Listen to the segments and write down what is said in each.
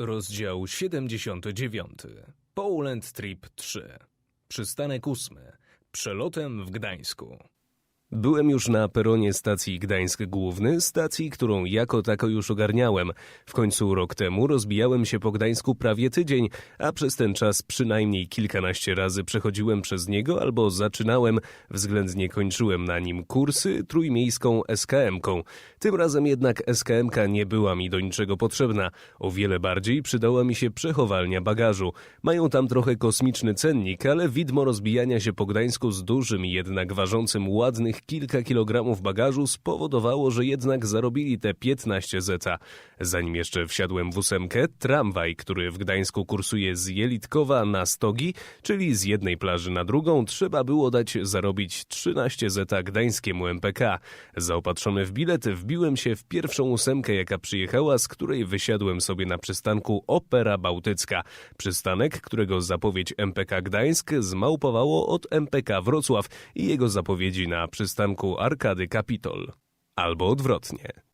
Rozdział 79. Poland Trip 3. Przystanek 8. Przelotem w Gdańsku. Byłem już na peronie stacji Gdańsk Główny, stacji, którą jako tako już ogarniałem. W końcu rok temu rozbijałem się po Gdańsku prawie tydzień, a przez ten czas przynajmniej kilkanaście razy przechodziłem przez niego albo zaczynałem, względnie kończyłem na nim kursy trójmiejską SKM-ką. Tym razem jednak SKM-ka nie była mi do niczego potrzebna. O wiele bardziej przydała mi się przechowalnia bagażu. Mają tam trochę kosmiczny cennik, ale widmo rozbijania się po Gdańsku z dużym, jednak ważącym ładnych kilka kilogramów bagażu spowodowało, że jednak zarobili te 15 zeta. Zanim jeszcze wsiadłem w ósemkę, tramwaj, który w Gdańsku kursuje z Jelitkowa na Stogi, czyli z jednej plaży na drugą, trzeba było dać zarobić 13 zeta gdańskiemu MPK. Zaopatrzony w bilet wbiłem się w pierwszą ósemkę, jaka przyjechała, z której wysiadłem sobie na przystanku Opera Bałtycka. Przystanek, którego zapowiedź MPK Gdańsk zmałpowało od MPK Wrocław i jego zapowiedzi na przystanku Arkady Kapitol. Albo odwrotnie.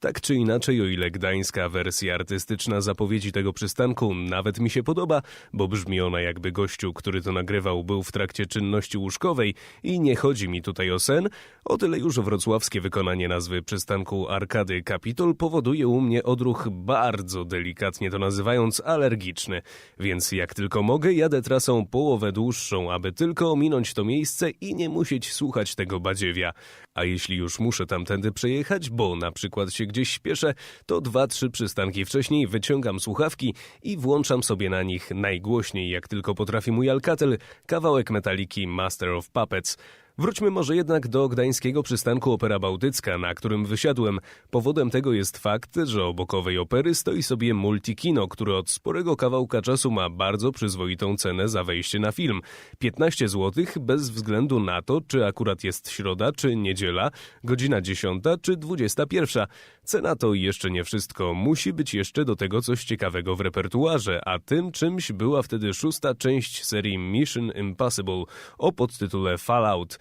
Tak czy inaczej, o ile gdańska wersja artystyczna zapowiedzi tego przystanku nawet mi się podoba, bo brzmi ona jakby gościu, który to nagrywał, był w trakcie czynności łóżkowej i nie chodzi mi tutaj o sen, o tyle już wrocławskie wykonanie nazwy przystanku Arkady Kapitol powoduje u mnie odruch bardzo delikatnie to nazywając alergiczny, więc jak tylko mogę jadę trasą połowę dłuższą, aby tylko ominąć to miejsce i nie musieć słuchać tego badziewia. A jeśli już muszę tamtędy przejechać, bo na przykład się gdzieś śpieszę, to dwa, trzy przystanki wcześniej wyciągam słuchawki i włączam sobie na nich najgłośniej, jak tylko potrafi mój Alcatel, kawałek metaliki Master of Puppets. Wróćmy może jednak do gdańskiego przystanku Opera Bałtycka, na którym wysiadłem. Powodem tego jest fakt, że obok owej opery stoi sobie Multikino, które od sporego kawałka czasu ma bardzo przyzwoitą cenę za wejście na film. 15 zł bez względu na to, czy akurat jest środa, czy niedziela, godzina 10 czy 21. Cena to jeszcze nie wszystko. Musi być jeszcze do tego coś ciekawego w repertuarze, a tym czymś była wtedy szósta część serii Mission Impossible o podtytule Fallout.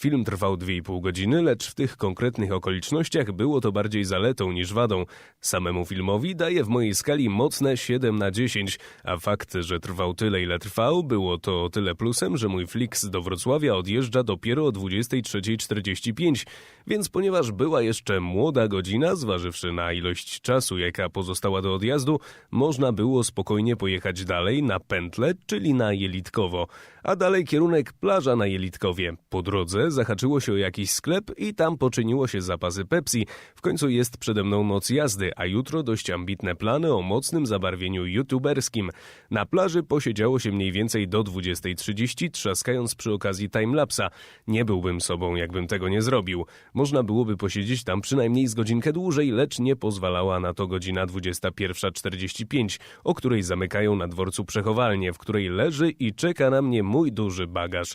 Film trwał 2,5 godziny, lecz w tych konkretnych okolicznościach było to bardziej zaletą niż wadą. Samemu filmowi daje w mojej skali mocne 7 na 10, a fakt, że trwał tyle ile trwał, było to o tyle plusem, że mój Flix do Wrocławia odjeżdża dopiero o 23.45, więc ponieważ była jeszcze młoda godzina, zważywszy na ilość czasu, jaka pozostała do odjazdu, można było spokojnie pojechać dalej na pętlę, czyli na Jelitkowo, a dalej kierunek plaża na Jelitkowie. Po drodze zahaczyło się o jakiś sklep i tam poczyniło się zapasy Pepsi. W końcu jest przede mną noc jazdy, a jutro dość ambitne plany o mocnym zabarwieniu youtuberskim. Na plaży posiedziało się mniej więcej do 20.30, trzaskając przy okazji timelapsa. Nie byłbym sobą, jakbym tego nie zrobił. Można byłoby posiedzieć tam przynajmniej z godzinkę dłużej, lecz nie pozwalała na to godzina 21.45, o której zamykają na dworcu przechowalnię, w której leży i czeka na mnie mój duży bagaż.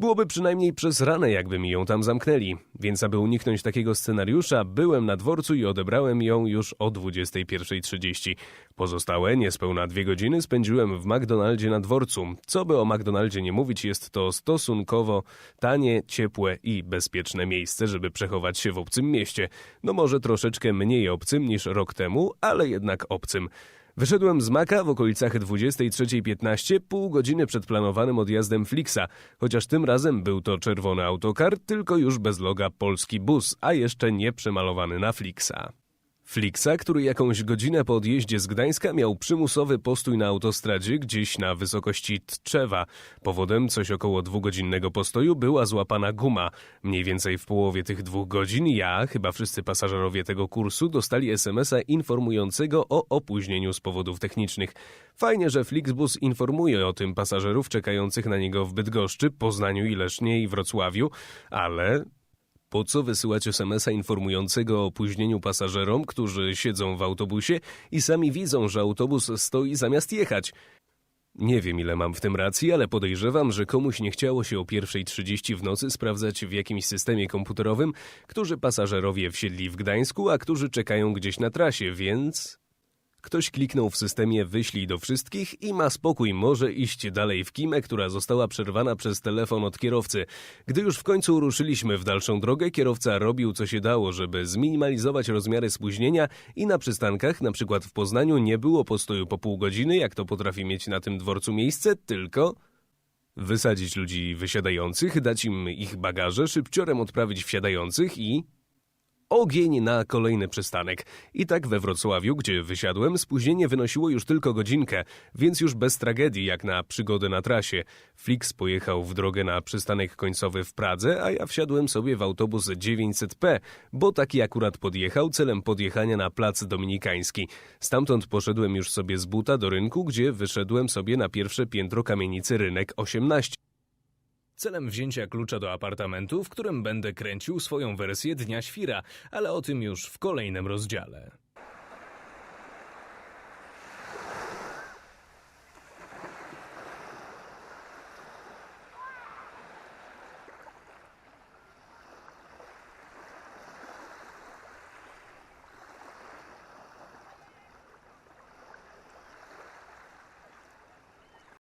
Byłoby przynajmniej przez ranę, jakby mi ją tam zamknęli. Więc aby uniknąć takiego scenariusza, byłem na dworcu i odebrałem ją już o 21.30. Pozostałe niespełna dwie godziny spędziłem w McDonaldzie na dworcu. Co by o McDonaldzie nie mówić, jest to stosunkowo tanie, ciepłe i bezpieczne miejsce, żeby przechować się w obcym mieście. No może troszeczkę mniej obcym niż rok temu, ale jednak obcym. Wyszedłem z Maka w okolicach 23.15, pół godziny przed planowanym odjazdem Flixa, chociaż tym razem był to czerwony autokar, tylko już bez loga polski bus, a jeszcze nie przemalowany na Flixa. Flixa, który jakąś godzinę po odjeździe z Gdańska miał przymusowy postój na autostradzie gdzieś na wysokości Tczewa. Powodem coś około dwugodzinnego postoju była złapana guma. Mniej więcej w połowie tych dwóch godzin ja, chyba wszyscy pasażerowie tego kursu, dostali SMS-a informującego o opóźnieniu z powodów technicznych. Fajnie, że Flixbus informuje o tym pasażerów czekających na niego w Bydgoszczy, Poznaniu i Lesznie i Wrocławiu, ale po co wysyłać SMS-a informującego o opóźnieniu pasażerom, którzy siedzą w autobusie i sami widzą, że autobus stoi zamiast jechać? Nie wiem, ile mam w tym racji, ale podejrzewam, że komuś nie chciało się o 1.30 w nocy sprawdzać w jakimś systemie komputerowym, którzy pasażerowie wsiedli w Gdańsku, a którzy czekają gdzieś na trasie, więc... Ktoś kliknął w systemie wyślij do wszystkich i ma spokój, może iść dalej w kimę, która została przerwana przez telefon od kierowcy. Gdy już w końcu ruszyliśmy w dalszą drogę, kierowca robił co się dało, żeby zminimalizować rozmiary spóźnienia i na przystankach, na przykład w Poznaniu, nie było postoju po pół godziny, jak to potrafi mieć na tym dworcu miejsce, tylko wysadzić ludzi wysiadających, dać im ich bagaże, szybciorem odprawić wsiadających i ogień na kolejny przystanek. I tak we Wrocławiu, gdzie wysiadłem, spóźnienie wynosiło już tylko godzinkę, więc już bez tragedii jak na przygodę na trasie. Flix pojechał w drogę na przystanek końcowy w Pradze, a ja wsiadłem sobie w autobus 900P, bo taki akurat podjechał celem podjechania na plac dominikański. Stamtąd poszedłem już sobie z buta do rynku, gdzie wyszedłem sobie na pierwsze piętro kamienicy Rynek 18 celem wzięcia klucza do apartamentu, w którym będę kręcił swoją wersję Dnia Świra, ale o tym już w kolejnym rozdziale.